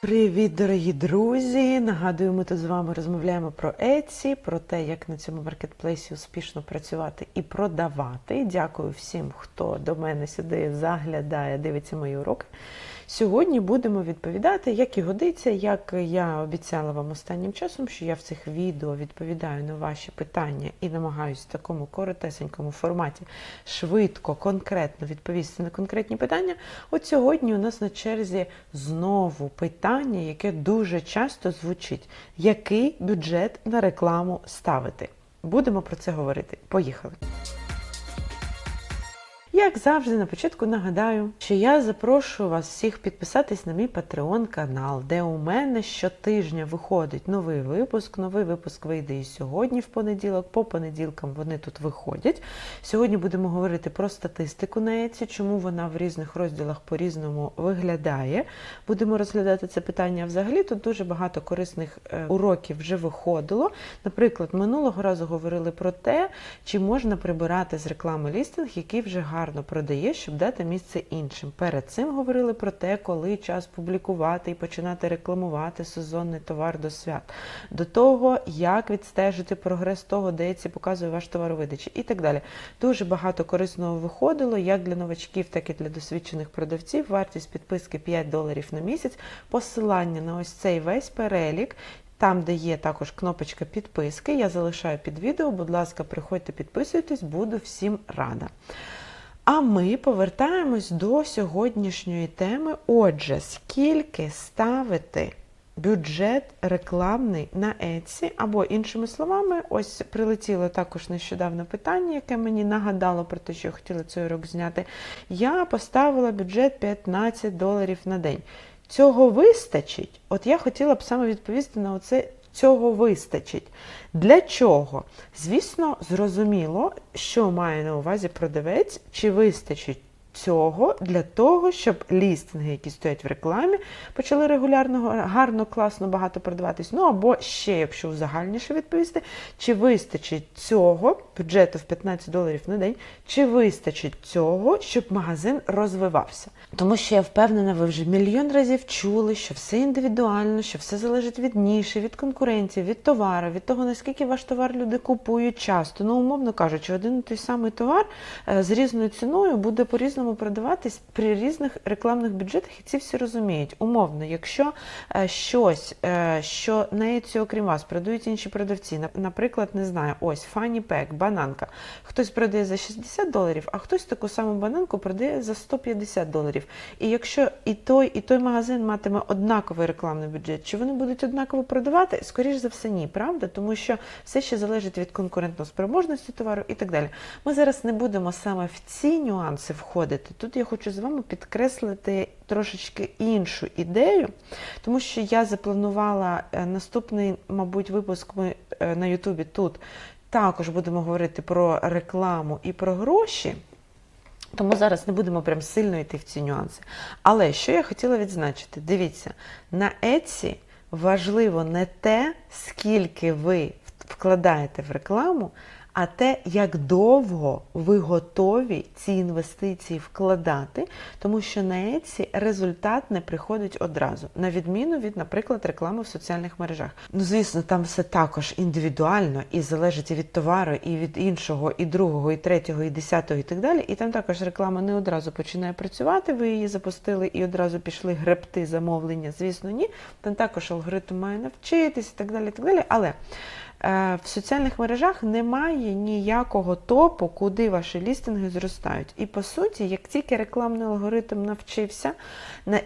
Привіт, дорогі друзі! Нагадую, ми тут з вами розмовляємо про Etsy, про те, як на цьому маркетплейсі успішно працювати і продавати. Дякую всім, хто до мене сюди заглядає, дивиться мої уроки. Сьогодні будемо відповідати, як і годиться, як я обіцяла вам останнім часом, що я в цих відео відповідаю на ваші питання і намагаюся в такому коротесенькому форматі швидко, конкретно відповісти на конкретні питання. От сьогодні у нас на черзі знову питання, яке дуже часто звучить: який бюджет на рекламу ставити? Будемо про це говорити. Поїхали! Як завжди, на початку нагадаю, що я запрошую вас всіх підписатись на мій Patreon канал, де у мене щотижня виходить новий випуск. Новий випуск вийде і сьогодні, в понеділок. По понеділкам вони тут виходять. Сьогодні будемо говорити про статистику на Еці, чому вона в різних розділах по-різному виглядає. Будемо розглядати це питання. Взагалі тут дуже багато корисних е, уроків вже виходило. Наприклад, минулого разу говорили про те, чи можна прибирати з реклами лістинг, який вже гарно продає, щоб дати місце іншим. Перед цим говорили про те, коли час публікувати і починати рекламувати сезонний товар до свят, до того, як відстежити прогрес того, де ці показує ваш товаровидачі і так далі. Дуже багато корисного виходило, як для новачків, так і для досвідчених продавців. Вартість підписки 5 доларів на місяць. Посилання на ось цей весь перелік. Там, де є також кнопочка підписки, я залишаю під відео. Будь ласка, приходьте, підписуйтесь, буду всім рада. А ми повертаємось до сьогоднішньої теми. Отже, скільки ставити бюджет рекламний на Etsy, або іншими словами, ось прилетіло також нещодавно питання, яке мені нагадало про те, що я хотіла цей урок зняти. Я поставила бюджет 15 доларів на день. Цього вистачить? От я хотіла б саме відповісти на оце. Цього вистачить. Для чого? Звісно, зрозуміло, що має на увазі продавець, чи вистачить цього для того, щоб лістинги, які стоять в рекламі, почали регулярно, гарно, класно, багато продаватись. Ну або ще, якщо узагальніше відповісти, чи вистачить цього бюджету в 15 доларів на день, чи вистачить цього, щоб магазин розвивався. Тому що я впевнена, ви вже мільйон разів чули, що все індивідуально, що все залежить від ніші, від конкуренції, від товару, від того, наскільки ваш товар люди купують часто. Ну, умовно кажучи, один і той самий товар е, з різною ціною буде по-різному продаватись при різних рекламних бюджетах, і ці всі розуміють. Умовно, якщо е, щось, е, що на Etsy, окрім вас, продають інші продавці, наприклад, не знаю, ось Funny Pack, бананка. Хтось продає за 60 доларів, а хтось таку саму бананку продає за 150 доларів. І якщо і той, і той магазин матиме однаковий рекламний бюджет, чи вони будуть однаково продавати? Скоріш за все, ні, правда? Тому що все ще залежить від конкурентно-спроможності товару і так далі. Ми зараз не будемо саме в ці нюанси входити. Тут я хочу з вами підкреслити трошечки іншу ідею, тому що я запланувала е, наступний, мабуть, випуск ми е, на Ютубі тут. Також будемо говорити про рекламу і про гроші. Тому зараз не будемо прям сильно йти в ці нюанси. Але що я хотіла відзначити? Дивіться, на Etsy важливо не те, скільки ви вкладаєте в рекламу, а те, як довго ви готові ці інвестиції вкладати, тому що на Etsy результат не приходить одразу, на відміну від, наприклад, реклами в соціальних мережах. Ну, звісно, там все також індивідуально і залежить і від товару, і від іншого, і другого, і третього, і десятого, і так далі. І там також реклама не одразу починає працювати. Ви її запустили і одразу пішли гребти замовлення. Звісно, ні. Там також алгоритм має навчитись і так далі. І так далі. Але В соціальних мережах немає ніякого топу, куди ваші лістинги зростають. І по суті, як тільки рекламний алгоритм навчився,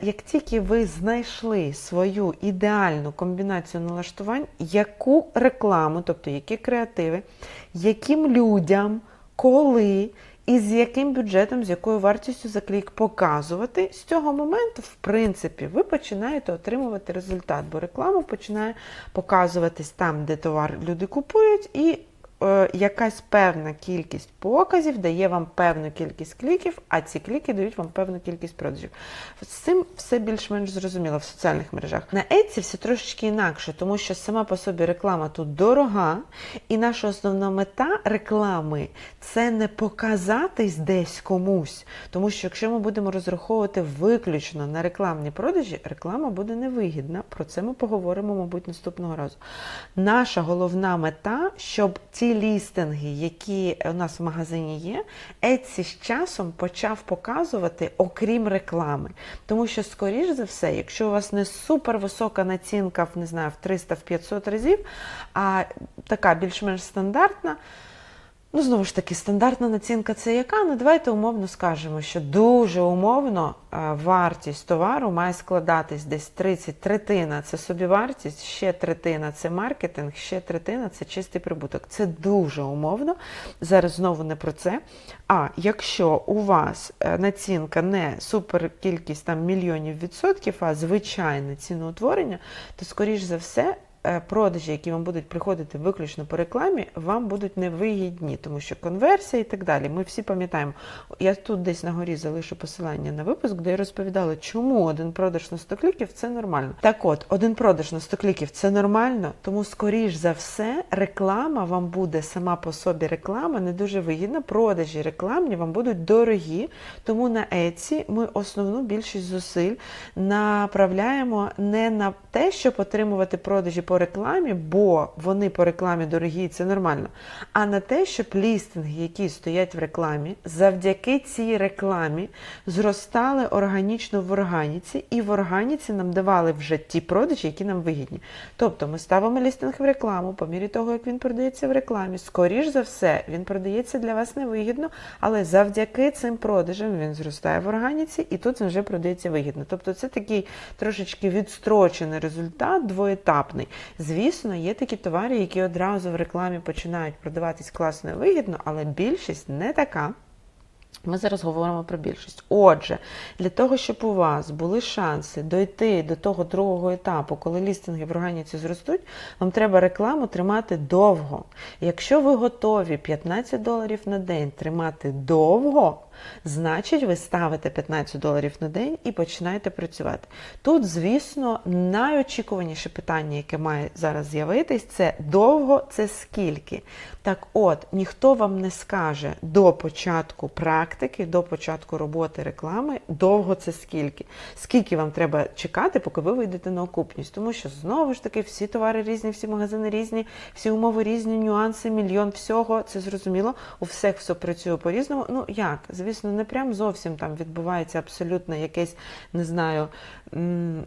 як тільки ви знайшли свою ідеальну комбінацію налаштувань, яку рекламу, тобто які креативи, яким людям, коли і з яким бюджетом, з якою вартістю за клік показувати, з цього моменту, в принципі, ви починаєте отримувати результат, бо реклама починає показуватись там, де товар люди купують, і якась певна кількість показів дає вам певну кількість кліків, а ці кліки дають вам певну кількість продажів. З цим все більш-менш зрозуміло в соціальних мережах. На Etsy все трошечки інакше, тому що сама по собі реклама тут дорога, і наша основна мета реклами це не показатись десь комусь. Тому що якщо ми будемо розраховувати виключно на рекламні продажі, реклама буде невигідна. Про це ми поговоримо, мабуть, наступного разу. Наша головна мета, щоб лістинги, які у нас в магазині є, Etsy з часом почав показувати, окрім реклами. Тому що, скоріш за все, якщо у вас не супер висока націнка, не знаю, в 300-500 разів, а така більш-менш стандартна. Ну, знову ж таки, стандартна націнка це яка? Ну, давайте умовно скажемо, що дуже умовно е, вартість товару має складатись десь 30 третина це собівартість, ще третина це маркетинг, ще третина це чистий прибуток. Це дуже умовно. Зараз знову не про це. А якщо у вас е, націнка не супер кількість там мільйонів відсотків, а звичайне ціноутворення, то скоріш за все продажі, які вам будуть приходити виключно по рекламі, вам будуть невигідні, тому що конверсія і так далі. Ми всі пам'ятаємо. Я тут десь на горі залишу посилання на випуск, де я розповідала, чому один продаж на 100 кліків це нормально. Так от, один продаж на 100 кліків це нормально, тому скоріш за все, реклама вам буде сама по собі реклама не дуже вигідна. Продажі рекламні вам будуть дорогі, тому на Etsy ми основну більшість зусиль направляємо не на те, щоб отримувати продажі по рекламі, бо вони по рекламі дорогі, це нормально, а на те, щоб лістинги, які стоять в рекламі, завдяки цій рекламі зростали органічно в органіці, і в органіці нам давали вже ті продажі, які нам вигідні. Тобто ми ставимо лістинг в рекламу, по мірі того, як він продається в рекламі, скоріш за все, він продається для вас невигідно, але завдяки цим продажам він зростає в органіці, і тут він вже продається вигідно. Тобто це такий трошечки відстрочений результат, двоетапний. Звісно, є такі товари, які одразу в рекламі починають продаватись класно і вигідно, але більшість не така. Ми зараз говоримо про більшість. Отже, для того, щоб у вас були шанси дойти до того другого етапу, коли лістинги в органіці зростуть, вам треба рекламу тримати довго. Якщо ви готові 15 доларів на день тримати довго, значить ви ставите 15 доларів на день і починаєте працювати. Тут, звісно, найочікуваніше питання, яке має зараз з'явитись, це довго це скільки. Так от, ніхто вам не скаже до початку практики, до початку роботи реклами, довго це скільки. Скільки вам треба чекати, поки ви вийдете на окупність. Тому що знову ж таки всі товари різні, всі магазини різні, всі умови різні, нюанси, мільйон всього. Це зрозуміло. У всіх все працює по-різному. Ну як? Звісно, не прям зовсім там відбувається абсолютно якесь, не знаю,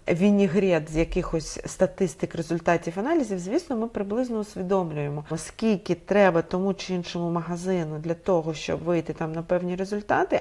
вінігрет з якихось статистик, результатів аналізів. Звісно, ми приблизно усвідомлюємо, скільки треба тому чи іншому магазину для того, щоб вийти там на певні результати,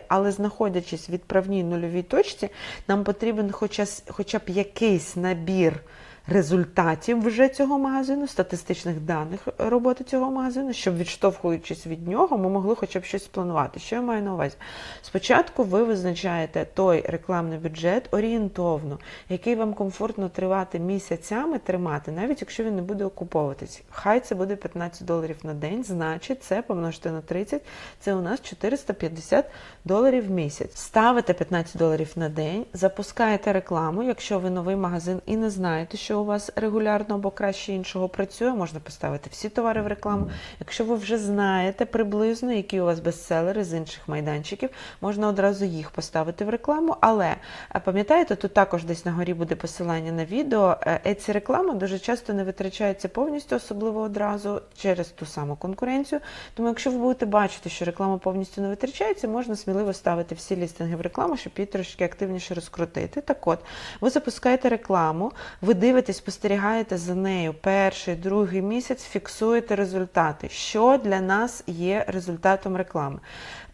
але знаходячись в відправній нульовій точці, нам потрібен хоча, хоча б якийсь набір результатів вже цього магазину, статистичних даних роботи цього магазину, щоб відштовхуючись від нього, ми могли хоча б щось спланувати. Що я маю на увазі? Спочатку ви визначаєте той рекламний бюджет орієнтовно, який вам комфортно тривати місяцями тримати, навіть якщо він не буде окуповуватись. Хай це буде 15 доларів на день, значить це помножити на 30, це у нас 450 доларів в місяць. Ставите 15 доларів на день, запускаєте рекламу, якщо ви новий магазин і не знаєте, що у вас регулярно або краще іншого працює, можна поставити всі товари в рекламу. Якщо ви вже знаєте приблизно, які у вас бестселери з інших майданчиків, можна одразу їх поставити в рекламу. Але пам'ятаєте, тут також десь на горі буде посилання на відео. Е, Ці реклама дуже часто не витрачається повністю, особливо одразу через ту саму конкуренцію. Тому, якщо ви будете бачити, що реклама повністю не витрачається, можна сміливо ставити всі лістинги в рекламу, щоб її трошки активніше розкрутити. Так от, ви запускаєте рекламу, ви дивитесь, спостерігаєте за нею перший, другий місяць, фіксуєте результати. Що для нас є результатом реклами?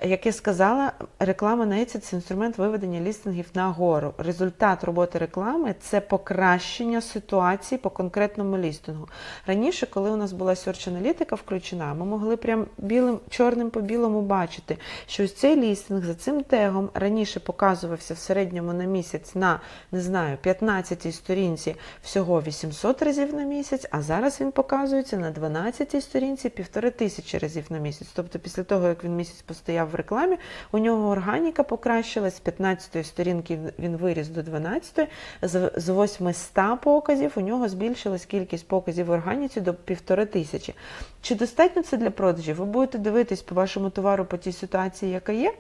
Як я сказала, реклама на Etsy – це інструмент виведення лістингів нагору. Результат роботи реклами це покращення ситуації по конкретному лістингу. Раніше, коли у нас була Search-аналітика включена, ми могли прям білим, чорним по білому бачити, що ось цей лістинг за цим тегом раніше показувався в середньому на місяць на не знаю 15-й сторінці всього всього 800 разів на місяць, а зараз він показується на 12-й сторінці півтори тисячі разів на місяць. Тобто, після того, як він місяць постояв в рекламі, у нього органіка покращилась з 15-ї сторінки він виріс до 12, з з 800 показів у нього збільшилась кількість показів в органіці до півтори тисячі. Чи достатньо це для продажів? Ви будете дивитись по вашому товару по тій ситуації, яка є.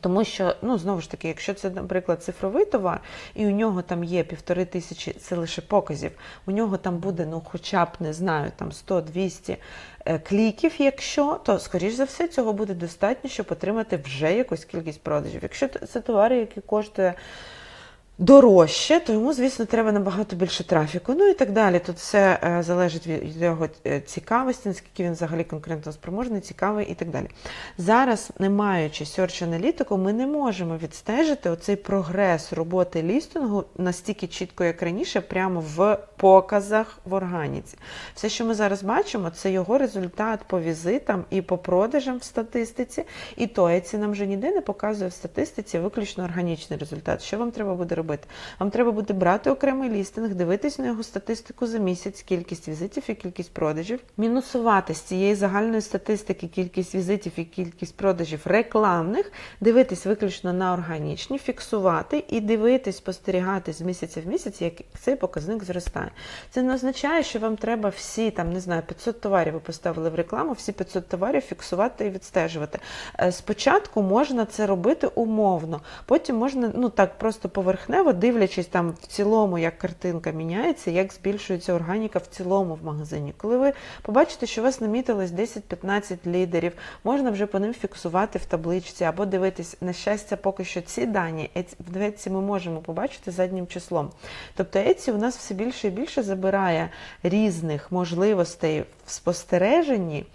Тому що, ну знову ж таки, якщо це, наприклад, цифровий товар, і у нього там є півтори тисячі, це лише показів, у нього там буде, ну, хоча б не знаю, там 100-200 е, кліків, якщо, то, скоріш за все, цього буде достатньо, щоб отримати вже якусь кількість продажів. Якщо це товари, які коштує дорожче, то йому, звісно, треба набагато більше трафіку. Ну і так далі. Тут все е, залежить від його е, цікавості, наскільки він взагалі конкурентно спроможний, цікавий і так далі. Зараз, не маючи Search аналітику, ми не можемо відстежити оцей прогрес роботи лістингу настільки чітко, як раніше, прямо в показах в органіці. Все, що ми зараз бачимо, це його результат по візитам і по продажам в статистиці. І то Еці нам вже ніде не показує в статистиці виключно органічний результат. Що вам треба буде робити? Вам треба буде брати окремий лістинг, дивитись на його статистику за місяць, кількість візитів і кількість продажів, мінусувати з цієї загальної статистики кількість візитів і кількість продажів рекламних, дивитись виключно на органічні, фіксувати і дивитись, спостерігати з місяця в місяць, як цей показник зростає. Це не означає, що вам треба всі там не знаю 500 товарів ви поставили в рекламу, всі 500 товарів фіксувати і відстежувати. Е, Спочатку можна це робити умовно, потім можна ну так просто поверхнево, дивлячись там в цілому, як картинка міняється, як збільшується органіка в цілому в магазині. Коли ви побачите, що у вас намітилось 10-15 лідерів, можна вже по ним фіксувати в табличці або дивитись на щастя, поки що ці дані в Еці ми можемо побачити заднім числом. Тобто Еці у нас все більше і більше забирає різних можливостей в спостереженні.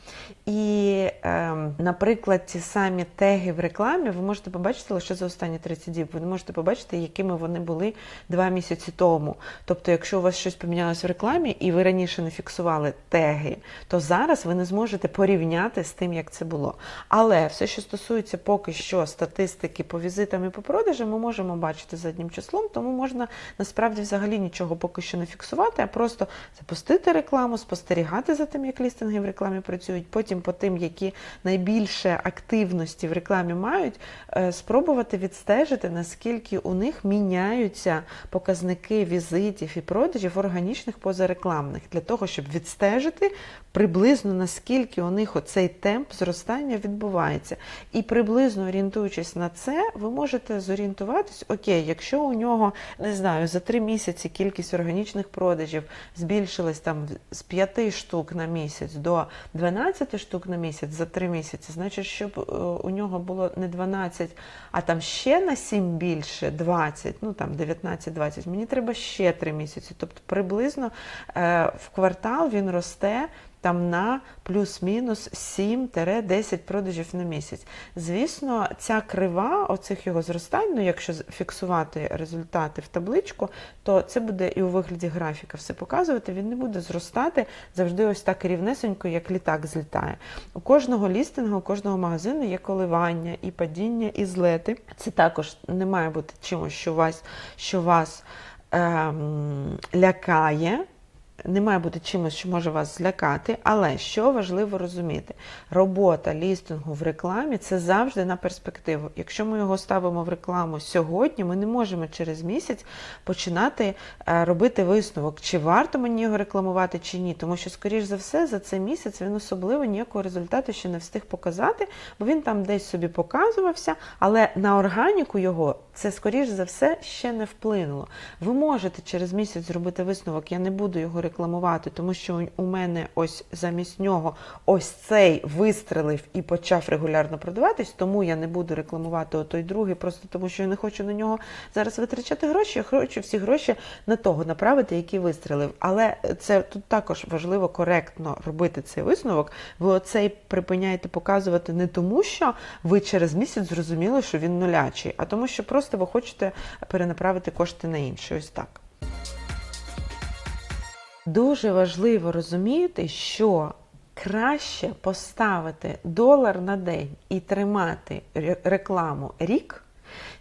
І, е, наприклад, ті самі теги в рекламі ви можете побачити лише за останні 30 діб. Ви не можете побачити, якими вони були два місяці тому. Тобто, якщо у вас щось помінялось в рекламі, і ви раніше не фіксували теги, то зараз ви не зможете порівняти з тим, як це було. Але все, що стосується поки що статистики по візитам і по продажам, ми можемо бачити заднім числом, тому можна насправді взагалі нічого поки що не фіксувати, а просто запустити рекламу, спостерігати за тим, як лістинги в рекламі працюють. Потім по тим, які найбільше активності в рекламі мають, е, спробувати відстежити, наскільки у них міняються показники візитів і продажів органічних позарекламних, для того, щоб відстежити приблизно наскільки у них оцей темп зростання відбувається. І приблизно орієнтуючись на це, ви можете зорієнтуватись, окей, якщо у нього, не знаю, за три місяці кількість органічних продажів збільшилась там з 5 штук на місяць до 12 штук на місяць за три місяці, значить, щоб е, у нього було не 12, а там ще на 7 більше, 20, ну там 19-20, мені треба ще 3 місяці. Тобто приблизно е, в квартал він росте там на плюс-мінус 7-10 продажів на місяць. Звісно, ця крива оцих його зростань, ну якщо фіксувати результати в табличку, то це буде і у вигляді графіка все показувати. Він не буде зростати завжди ось так рівнесенько, як літак злітає. У кожного лістингу, у кожного магазину є коливання, і падіння, і злети. Це також не має бути чимось, що вас, що вас ем, лякає не має бути чимось, що може вас злякати, але що важливо розуміти, робота лістингу в рекламі це завжди на перспективу. Якщо ми його ставимо в рекламу сьогодні, ми не можемо через місяць починати е, робити висновок, чи варто мені його рекламувати, чи ні. Тому що, скоріш за все, за цей місяць він особливо ніякого результату ще не встиг показати, бо він там десь собі показувався, але на органіку його це, скоріш за все, ще не вплинуло. Ви можете через місяць зробити висновок, я не буду його рекламувати, тому що у мене ось замість нього ось цей вистрелив і почав регулярно продаватись, тому я не буду рекламувати отой другий, просто тому що я не хочу на нього зараз витрачати гроші. Я хочу всі гроші на того направити, який вистрелив. Але це тут також важливо коректно робити цей висновок. Ви оцей припиняєте показувати не тому, що ви через місяць зрозуміли, що він нулячий, а тому, що просто ви хочете перенаправити кошти на інший. Ось так. Дуже важливо розуміти, що краще поставити долар на день і тримати рекламу рік,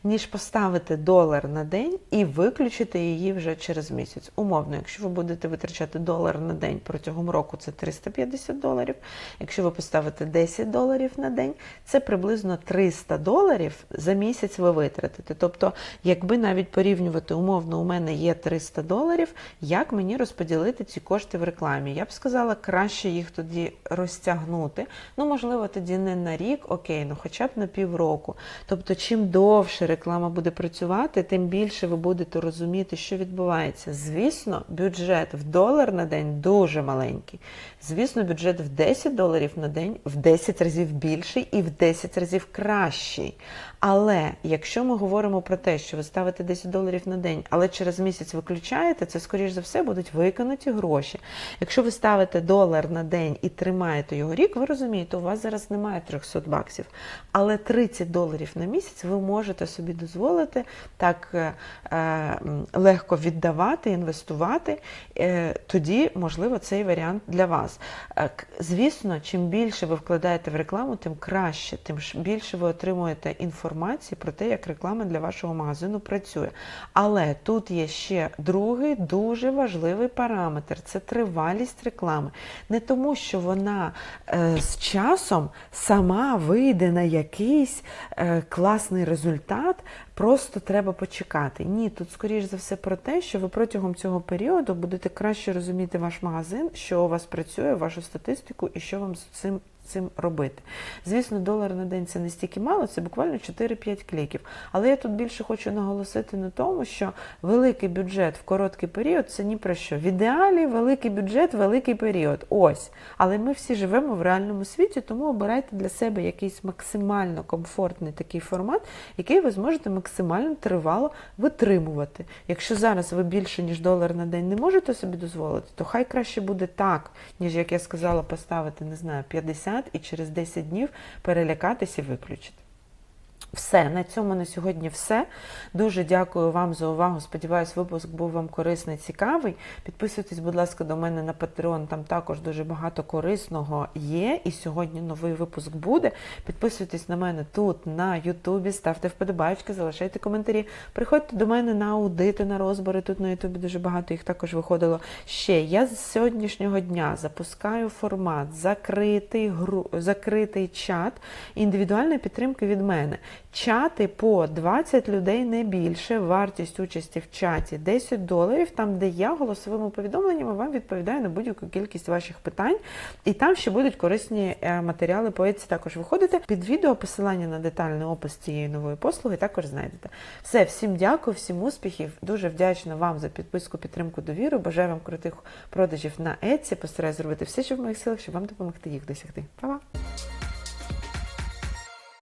ніж поставити долар на день і виключити її вже через місяць. Умовно, якщо ви будете витрачати долар на день протягом року, це 350 доларів. Якщо ви поставите 10 доларів на день, це приблизно 300 доларів за місяць ви витратите. Тобто, якби навіть порівнювати умовно, у мене є 300 доларів, як мені розподілити ці кошти в рекламі? Я б сказала, краще їх тоді розтягнути. Ну, можливо, тоді не на рік, окей, ну хоча б на півроку. Тобто, чим довше реклама буде працювати, тим більше ви будете розуміти, що відбувається. Звісно, бюджет в долар на день дуже маленький. Звісно, бюджет в 10 доларів на день в 10 разів більший і в 10 разів кращий. Але якщо ми говоримо про те, що ви ставите 10 доларів на день, але через місяць виключаєте, це скоріш за все будуть виконаті гроші. Якщо ви ставите долар на день і тримаєте його рік, ви розумієте, у вас зараз немає 300 баксів, але 30 доларів на місяць ви можете собі дозволити так е, е, легко віддавати, інвестувати. Е, тоді, можливо, цей варіант для вас. Звісно, чим більше ви вкладаєте в рекламу, тим краще, тим більше ви отримуєте інформації про те, як реклама для вашого магазину працює. Але тут є ще другий дуже важливий параметр це тривалість реклами. Не тому, що вона з часом сама вийде на якийсь класний результат, просто треба почекати. Ні, тут скоріш за все про те, що ви протягом цього періоду будете краще розуміти ваш магазин, що у вас працює, вашу статистику і що вам з цим. Цим робити. Звісно, долар на день це не стільки мало, це буквально 4-5 кліків. Але я тут більше хочу наголосити на тому, що великий бюджет в короткий період це ні про що. В ідеалі великий бюджет, великий період. Ось. Але ми всі живемо в реальному світі, тому обирайте для себе якийсь максимально комфортний такий формат, який ви зможете максимально тривало витримувати. Якщо зараз ви більше ніж долар на день не можете собі дозволити, то хай краще буде так, ніж як я сказала, поставити не знаю 50 і через 10 днів перелякатись і виключити. Все, на цьому на сьогодні все. Дуже дякую вам за увагу. Сподіваюсь, випуск був вам корисний, цікавий. Підписуйтесь, будь ласка, до мене на Patreon, там також дуже багато корисного є. І сьогодні новий випуск буде. Підписуйтесь на мене тут, на Ютубі, ставте вподобайки, залишайте коментарі. Приходьте до мене на аудити, на розбори. Тут на Ютубі дуже багато їх також виходило. Ще я з сьогоднішнього дня запускаю формат закритий, гру... закритий чат індивідуальної підтримки від мене. Чати по 20 людей не більше. Вартість участі в чаті 10 доларів, там, де я голосовими повідомленнями вам відповідаю на будь-яку кількість ваших питань. І там ще будуть корисні е, матеріали по Etsy також виходити. Під відео посилання на детальний опис цієї нової послуги також знайдете. Все, всім дякую, всім успіхів. Дуже вдячна вам за підписку, підтримку, довіру. Бажаю вам крутих продажів на Etsy. Постараюсь зробити все, що в моїх силах, щоб вам допомогти їх досягти. Па-па!